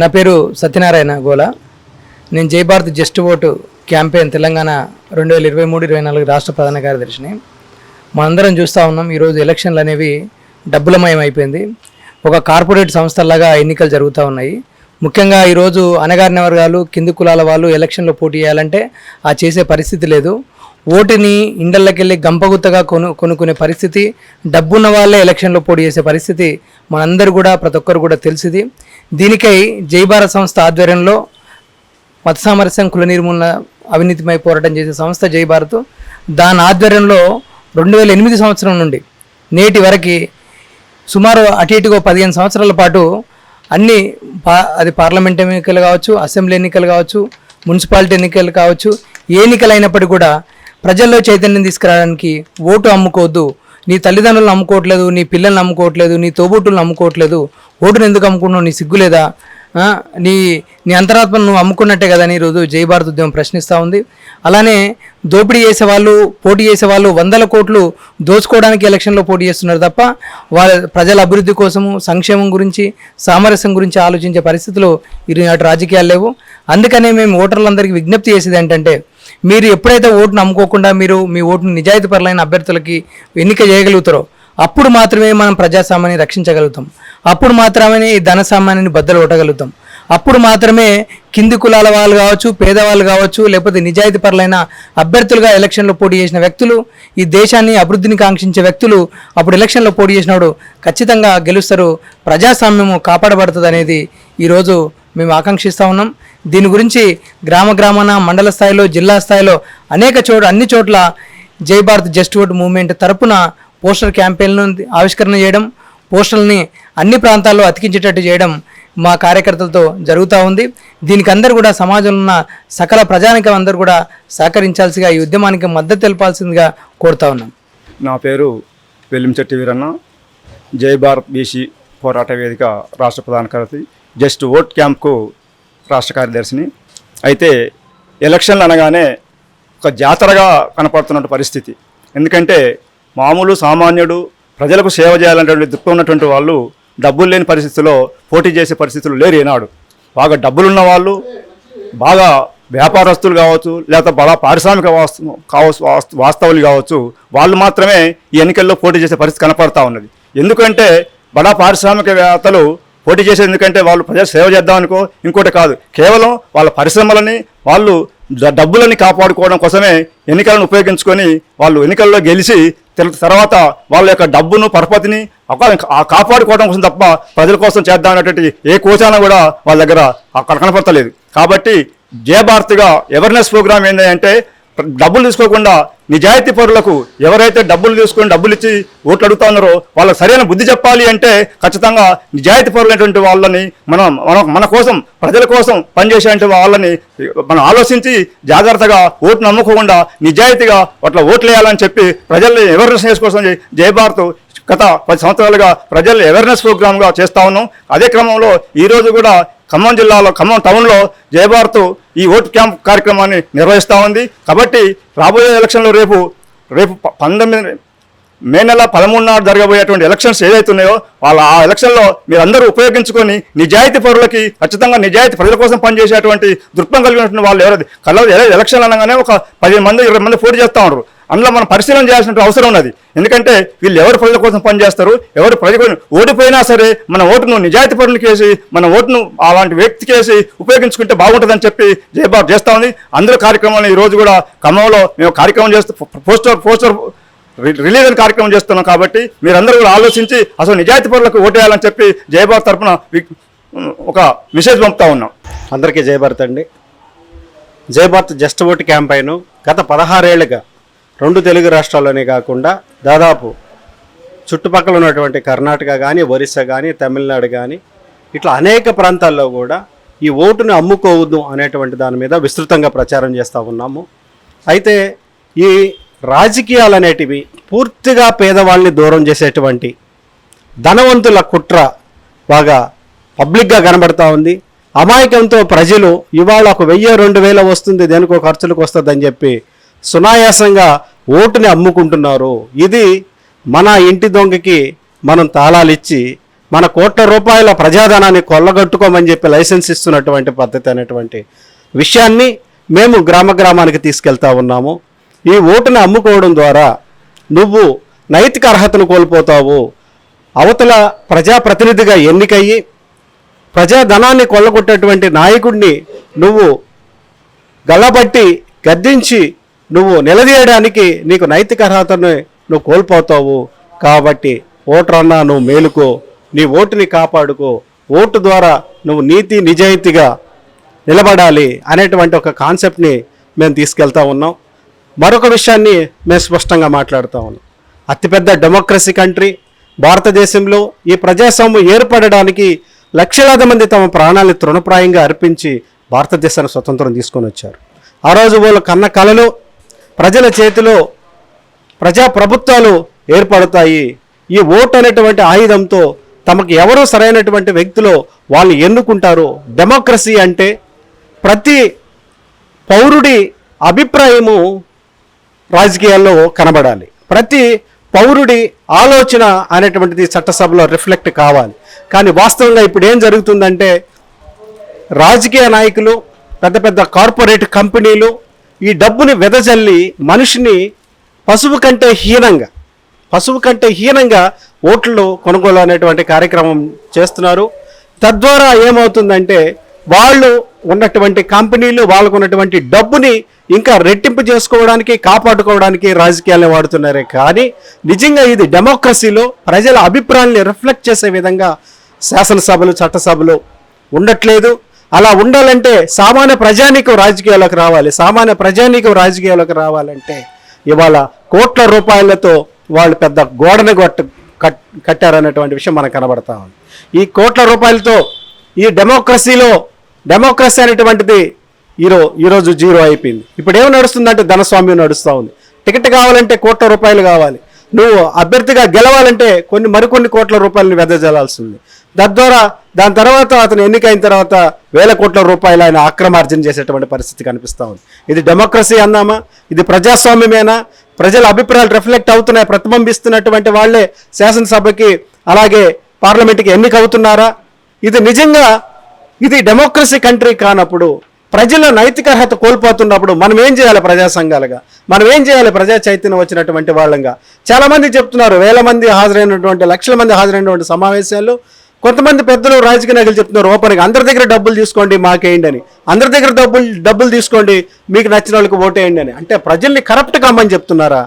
నా పేరు సత్యనారాయణ గోలా. నేను Jayabharat just vote campaign Telangana రెండు వేల ఇరవై మూడు ఇరవై నాలుగు రాష్ట్ర ప్రధాన కార్యదర్శిని. మనందరం చూస్తూ ఉన్నాం ఈరోజు ఎలక్షన్లు అనేవి డబ్బులమయం అయిపోయింది ఒక కార్పొరేట్ సంస్థలాగా ఎన్నికలు జరుగుతూ ఉన్నాయి. ముఖ్యంగా ఈరోజు అనగారిన వర్గాలు కింది కులాల వాళ్ళు ఎలక్షన్లో పోటీ చేయాలంటే ఆ చేసే పరిస్థితి లేదు. ఓటుని ఇండల్లోకెళ్ళి గంపగుత్తగా కొను కొనుక్కునే పరిస్థితి డబ్బున్న వాళ్ళే ఎలక్షన్లో పోటీ చేసే పరిస్థితి మనందరూ కూడా ప్రతి ఒక్కరు కూడా తెలిసింది. దీనికై జైభారత్ సంస్థ ఆధ్వర్యంలో మత సామరస్యం కుల నిర్మూలన అవినీతిపై పోరాటం చేసే సంస్థ జై భారత్. దాని ఆధ్వర్యంలో రెండు వేల ఎనిమిది సంవత్సరం నుండి నేటి వరకు సుమారు అటు ఇటుగా పదిహేను సంవత్సరాల పాటు అన్ని పా అది పార్లమెంట్ ఎన్నికలు కావచ్చు అసెంబ్లీ ఎన్నికలు కావచ్చు మున్సిపాలిటీ ఎన్నికలు కావచ్చు ఏ ఎన్నికలు అయినప్పటికీ కూడా ప్రజల్లో చైతన్యం తీసుకురావడానికి ఓటు అమ్ముకోవద్దు. నీ తల్లిదండ్రులను అమ్ముకోవట్లేదు నీ పిల్లల్ని అమ్ముకోవట్లేదు నీ తోబుట్టులను అమ్ముకోవట్లేదు. ఓటును ఎందుకు అమ్ముకుంటున్నావు? నీ సిగ్గులేదా నీ నీ అంతరాత్మను నువ్వు అమ్ముకున్నట్టే కదా ఈరోజు జై భారత్ ఉద్యమం ప్రశ్నిస్తూ ఉంది. అలానే దోపిడీ చేసేవాళ్ళు పోటీ చేసేవాళ్ళు వందల కోట్లు దోచుకోవడానికి ఎలక్షన్లో పోటీ చేస్తున్నారు తప్ప వాళ్ళ ప్రజల అభివృద్ధి కోసము సంక్షేమం గురించి సామరస్యం గురించి ఆలోచించే పరిస్థితులు ఈనాటి రాజకీయాలు లేవు. అందుకనే మేము ఓటర్లందరికీ విజ్ఞప్తి చేసేది ఏంటంటే మీరు ఎప్పుడైతే ఓటును అమ్ముకోకుండా మీరు మీ ఓటును నిజాయితీపరులైన అభ్యర్థులకి ఎన్నిక చేయగలుగుతారో అప్పుడు మాత్రమే మనం ప్రజాస్వామ్యాన్ని రక్షించగలుగుతాం. అప్పుడు మాత్రమే ఈ ధన సామాన్యాన్ని బద్దలు కొట్టగలుగుతాం అప్పుడు మాత్రమే కింది కులాల వాళ్ళు కావచ్చు పేదవాళ్ళు కావచ్చు లేకపోతే నిజాయితీ పరులైన అభ్యర్థులుగా ఎలక్షన్లో పోటీ చేసిన వ్యక్తులు ఈ దేశాన్ని అభివృద్ధిని కాంక్షించే వ్యక్తులు అప్పుడు ఎలక్షన్లో పోటీ చేసినప్పుడు ఖచ్చితంగా గెలుస్తారు. ప్రజాస్వామ్యము కాపాడబడుతుంది అనేది ఈరోజు మేము ఆకాంక్షిస్తూ ఉన్నాం. దీని గురించి గ్రామ గ్రామాన మండల స్థాయిలో జిల్లా స్థాయిలో అనేక చోట అన్ని చోట్ల Jai Bharat just vote movement తరపున పోస్టర్ క్యాంపెయిన్ను ఆవిష్కరణ చేయడం పోస్టర్ని అన్ని ప్రాంతాల్లో అతికించేటట్టు చేయడం మా కార్యకర్తలతో జరుగుతూ ఉంది. దీనికి అందరూ కూడా సమాజంలో ఉన్న సకల ప్రజానికం అందరూ కూడా సహకరించాల్సిగా ఈ ఉద్యమానికి మద్దతు తెలపాల్సిందిగా కోరుతా ఉన్నాం. నా పేరు వెల్లించెట్టి వీరన్న. జై భారత్ బీసీ పోరాట వేదిక రాష్ట్ర ప్రధాన కార్యదర్శి జస్ట్ ఓట్ క్యాంప్కు రాష్ట్ర కార్యదర్శిని. అయితే ఎలక్షన్లు అనగానే ఒక జాతరగా కనపడుతున్న పరిస్థితి. ఎందుకంటే మామూలు సామాన్యుడు ప్రజలకు సేవ చేయాలనేటువంటి దృక్పథం ఉన్నటువంటి వాళ్ళు డబ్బులు లేని పరిస్థితుల్లో పోటీ చేసే పరిస్థితులు లేరు ఈనాడు. బాగా డబ్బులున్న వాళ్ళు బాగా వ్యాపారస్తులు కావచ్చు లేకపోతే బడా పారిశ్రామిక వాస్తు కావచ్చు వాస్తవులు కావచ్చు వాళ్ళు మాత్రమే ఈ ఎన్నికల్లో పోటీ చేసే పరిస్థితి కనపడతా ఉన్నది. ఎందుకంటే బడా పారిశ్రామికవేత్తలు పోటీ చేసేది ఎందుకంటే వాళ్ళు ప్రజలు సేవ చేద్దామనుకో ఇంకోటి కాదు. కేవలం వాళ్ళ పరిశ్రమలని వాళ్ళు డబ్బులని కాపాడుకోవడం కోసమే ఎన్నికలను ఉపయోగించుకొని వాళ్ళు ఎన్నికల్లో గెలిచి తర్వాత వాళ్ళ యొక్క డబ్బును పరపతిని ఒక- కాపాడుకోవడం కోసం తప్ప ప్రజల కోసం చేద్దాం అనేటువంటి ఏ కోచాన కూడా వాళ్ళ దగ్గర అక్కడ కనపడతలేదు. కాబట్టి జయభారత్గా అవేర్నెస్ ప్రోగ్రామ్ ఏంటంటే డబ్బులు తీసుకోకుండా నిజాయితీ పరులకు ఎవరైతే డబ్బులు తీసుకొని డబ్బులు ఇచ్చి ఓట్లు అడుగుతా ఉన్నారో వాళ్ళకి సరైన బుద్ధి చెప్పాలి అంటే ఖచ్చితంగా నిజాయితీ పరులైనటువంటి వాళ్ళని మనం మన మన కోసం ప్రజల కోసం పనిచేసేటువంటి వాళ్ళని మనం ఆలోచించి జాగ్రత్తగా ఓటు నమ్ముకోకుండా నిజాయితీగా అట్లా ఓట్లు వేయాలని చెప్పి ప్రజల్ని అవేర్నెస్ చేసుకోసం జయభారత్ గత పది సంవత్సరాలుగా ప్రజల్ని అవేర్నెస్ ప్రోగ్రామ్గా చేస్తా ఉన్నాం. అదే క్రమంలో ఈరోజు కూడా ఖమ్మం జిల్లాలో ఖమ్మం టౌన్లో జయభారత్ ఈ ఓటు క్యాంప్ కార్యక్రమాన్ని నిర్వహిస్తూ ఉంది. కాబట్టి రాబోయే ఎలక్షన్లో రేపు రేపు పంతొమ్మిది మే నెల పదమూడు నాడు జరగబోయేటువంటి ఎలక్షన్స్ ఏదైతే ఉన్నాయో వాళ్ళ ఆ ఎలక్షన్లో మీరందరూ ఉపయోగించుకొని నిజాయితీ పరులకి ఖచ్చితంగా నిజాయితీ ప్రజల కోసం పనిచేసేటువంటి దృక్పథం కలిగినటువంటి వాళ్ళు ఎవరైతే కల ఎలక్షన్ అనగానే ఒక పదిహేను మంది ఇరవై మంది పోటీ చేస్తూ ఉంటారు. అందులో మనం పరిశీలన చేయాల్సిన అవసరం ఉన్నది. ఎందుకంటే వీళ్ళు ఎవరు ప్రజల కోసం పనిచేస్తారు? ఎవరు ప్రజల ఓడిపోయినా సరే మన ఓటును నిజాయితీ పనులకి వేసి మన ఓటును అలాంటి వ్యక్తికి వేసి ఉపయోగించుకుంటే బాగుంటుందని చెప్పి జయబాబు చేస్తా ఉంది. అందరూ కార్యక్రమాలు ఈ రోజు కూడా ఖమ్మంలో మేము కార్యక్రమం చేస్తూ పోస్టర్ పోస్టర్ రిలీజ్ అని కార్యక్రమం చేస్తున్నాం కాబట్టి మీరందరూ కూడా ఆలోచించి అసలు నిజాయితీ పరులకు ఓటేయాలని చెప్పి జయబాబు తరఫున ఒక మెసేజ్ పంపుతా ఉన్నాం. అందరికీ జయభారత్ అండి. జయభారత్ జస్ట్ ఓటు క్యాంపైను గత పదహారేళ్ళుగా రెండు తెలుగు రాష్ట్రాల్లోనే కాకుండా దాదాపు చుట్టుపక్కల ఉన్నటువంటి కర్ణాటక కానీ ఒరిస్సా కానీ తమిళనాడు కానీ ఇట్లా అనేక ప్రాంతాల్లో కూడా ఈ ఓటును అమ్ముకోవద్దు అనేటువంటి దాని మీద విస్తృతంగా ప్రచారం చేస్తూ ఉన్నాము. అయితే ఈ రాజకీయాలు అనేటివి పూర్తిగా పేదవాళ్ళని దూరం చేసేటువంటి ధనవంతుల కుట్ర బాగా పబ్లిక్గా కనబడతా ఉంది. అమాయకంతో ప్రజలు ఇవాళ ఒక వెయ్యి రెండు వేల వస్తుంది దేనికో ఖర్చులకు వస్తుందని చెప్పి సునాయాసంగా ఓటుని అమ్ముకుంటున్నారు ఇది మన ఇంటి దొంగకి మనం తాళాలిచ్చి మన కోట్ల రూపాయల ప్రజాధనాన్ని కొల్లగొట్టుకోమని చెప్పి లైసెన్స్ ఇస్తున్నటువంటి పద్ధతి అనేటువంటి విషయాన్ని మేము గ్రామ గ్రామానికి తీసుకెళ్తా ఉన్నాము. ఈ ఓటుని అమ్ముకోవడం ద్వారా నువ్వు నైతిక అర్హతను కోల్పోతావు. అవతల ప్రజాప్రతినిధిగా ఎన్నికయ్యి ప్రజాధనాన్ని కొల్లగొట్టేటువంటి నాయకుడిని నువ్వు గల్లబట్టి గద్దించి నువ్వు నిలదీయడానికి నీకు నైతిక అర్హతను నువ్వు కోల్పోతావు. కాబట్టి ఓటరన్నా నువ్వు మేలుకో. నీ ఓటుని కాపాడుకో. ఓటు ద్వారా నువ్వు నీతి నిజాయితీగా నిలబడాలి అనేటువంటి ఒక కాన్సెప్ట్ని మేము తీసుకెళ్తా ఉన్నాం. మరొక విషయాన్ని మేము స్పష్టంగా మాట్లాడుతూ ఉన్నాం. అతిపెద్ద డెమోక్రసీ కంట్రీ భారతదేశంలో ఈ ప్రజాస్వామ్యం ఏర్పడడానికి లక్షలాది మంది తమ ప్రాణాలను తృణప్రాయంగా అర్పించి భారతదేశాన్ని స్వతంత్రం తీసుకొని వచ్చారు. ఆ రోజు వాళ్ళు కన్న కళలు ప్రజల చేతిలో ప్రజా ప్రభుత్వాలు ఏర్పడతాయి. ఈ ఓటు అనేటువంటి ఆయుధంతో తమకు ఎవరు సరైనటువంటి వ్యక్తులు వాళ్ళు ఎన్నుకుంటారు? డెమోక్రసీ అంటే ప్రతి పౌరుడి అభిప్రాయము రాజకీయాల్లో కనబడాలి. ప్రతి పౌరుడి ఆలోచన అనేటువంటిది చట్టసభలో రిఫ్లెక్ట్ కావాలి. కానీ వాస్తవంగా ఇప్పుడు ఏం జరుగుతుందంటే రాజకీయ నాయకులు పెద్ద పెద్ద కార్పొరేట్ కంపెనీలు ఈ డబ్బుని వెదజల్లి మనిషిని పశువు కంటే హీనంగా పశువు కంటే హీనంగా ఓట్లు కొనుగోలు అనేటువంటి కార్యక్రమం చేస్తున్నారు. తద్వారా ఏమవుతుందంటే వాళ్ళు ఉన్నటువంటి కంపెనీలు వాళ్ళకు ఉన్నటువంటి డబ్బుని ఇంకా రెట్టింపు చేసుకోవడానికి కాపాడుకోవడానికి రాజకీయాలను వాడుతున్నారే. కానీ నిజంగా ఇది డెమోక్రసీలో ప్రజల అభిప్రాయాన్ని రిఫ్లెక్ట్ చేసే విధంగా శాసనసభలు చట్టసభలు ఉండట్లేదు. అలా ఉండాలంటే సామాన్య ప్రజానీకం రాజకీయాలకు రావాలి. సామాన్య ప్రజానీకం రాజకీయాలకు రావాలంటే ఇవాళ కోట్ల రూపాయలతో వాళ్ళు పెద్ద గోడని కొట్ట కట్ కట్టారనేటువంటి విషయం మనకు కనబడతా ఉంది. ఈ కోట్ల రూపాయలతో ఈ డెమోక్రసీలో డెమోక్రసీ అనేటువంటిది ఈరో ఈరోజు జీరో అయిపోయింది. ఇప్పుడు ఏం నడుస్తుందంటే ధనస్వామ్యం నడుస్తూ ఉంది. టికెట్ కావాలంటే కోట్ల రూపాయలు కావాలి. నువ్వు అభ్యర్థిగా గెలవాలంటే కొన్ని మరికొన్ని కోట్ల రూపాయలను వెదజల్లాల్సి ఉంది. తద్వారా దాని తర్వాత అతను ఎన్నికైన తర్వాత వేల కోట్ల రూపాయలు ఆయన అక్రమార్జన చేసేటువంటి పరిస్థితి కనిపిస్తూ ఉంది. ఇది డెమోక్రసీ అన్నామా? ఇది ప్రజాస్వామ్యమేనా? ప్రజల అభిప్రాయాలు రిఫ్లెక్ట్ అవుతున్నాయి ప్రతిబింబిస్తున్నటువంటి వాళ్ళే శాసనసభకి అలాగే పార్లమెంట్కి ఎన్నికవుతున్నారా? ఇది నిజంగా ఇది డెమోక్రసీ కంట్రీ కానప్పుడు ప్రజల నైతిక అర్హత కోల్పోతున్నప్పుడు మనం ఏం చేయాలి ప్రజా సంఘాలుగా? మనం ఏం చేయాలి ప్రజా చైతన్యం వచ్చినటువంటి వాళ్ళంగా? చాలామంది చెప్తున్నారు వేల మంది హాజరైనటువంటి లక్షల మంది హాజరైనటువంటి సమావేశాలు కొంతమంది పెద్దలు రాజకీయ నాయకులు చెప్తున్నారు ఓపెన్గా అందరి దగ్గర డబ్బులు తీసుకోండి మాకేయండి అని. అందరి దగ్గర డబ్బులు డబ్బులు తీసుకోండి మీకు నచ్చిన వాళ్ళకి ఓటేయండి అని. అంటే ప్రజల్ని కరప్ట్ కమ్మని చెప్తున్నారా?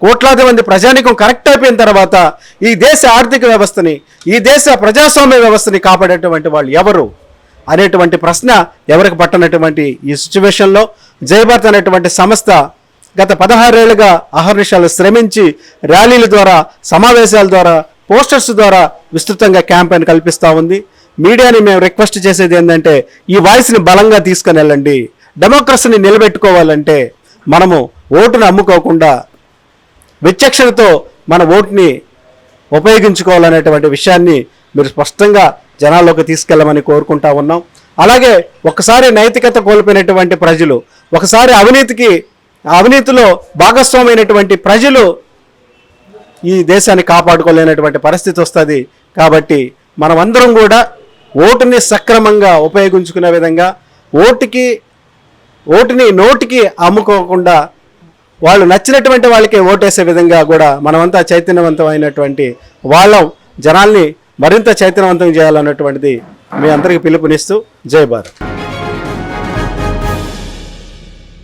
కోట్లాది మంది ప్రజానికం కరెక్ట్ అయిపోయిన తర్వాత ఈ దేశ ఆర్థిక వ్యవస్థని ఈ దేశ ప్రజాస్వామ్య వ్యవస్థని కాపాడేటువంటి వాళ్ళు ఎవరు? అనేటువంటి ప్రశ్న ఎవరికి పట్టనటువంటి ఈ సిచ్యువేషన్లో జయభారత్ అనేటువంటి సంస్థ గత పదహారేళ్ళుగా అహర్నిశాలు శ్రమించి ర్యాలీల ద్వారా సమావేశాల ద్వారా పోస్టర్స్ ద్వారా విస్తృతంగా క్యాంపెయిన్ కల్పిస్తూ ఉంది. మీడియాని మేము రిక్వెస్ట్ చేసేది ఏంటంటే ఈ వాయిస్ని బలంగా తీసుకుని వెళ్ళండి. డెమోక్రసీని నిలబెట్టుకోవాలంటే మనము ఓటును అమ్ముకోకుండా విచక్షణతో మన ఓటుని ఉపయోగించుకోవాలనేటువంటి విషయాన్ని మీరు స్పష్టంగా జనాల్లోకి తీసుకెళ్ళమని కోరుకుంటా ఉన్నాం. అలాగే ఒకసారి నైతికత కోల్పోయినటువంటి ప్రజలు ఒకసారి అవినీతికి అవినీతిలో భాగస్వామైనటువంటి ప్రజలు ఈ దేశాన్ని కాపాడుకోలేనటువంటి పరిస్థితి వస్తుంది. కాబట్టి మనమందరం కూడా ఓటుని సక్రమంగా ఉపయోగించుకునే విధంగా ఓటుకి ఓటుని నోటికి అమ్ముకోకుండా వాళ్ళు నచ్చినటువంటి వాళ్ళకి ఓటేసే విధంగా కూడా మనమంతా చైతన్యవంతమైనటువంటి వాళ్ళం జనాల్ని మరింత చైతన్యవంతం చేయాలన్నటువంటిది మీ అందరికీ పిలుపునిస్తూ జై భారత్.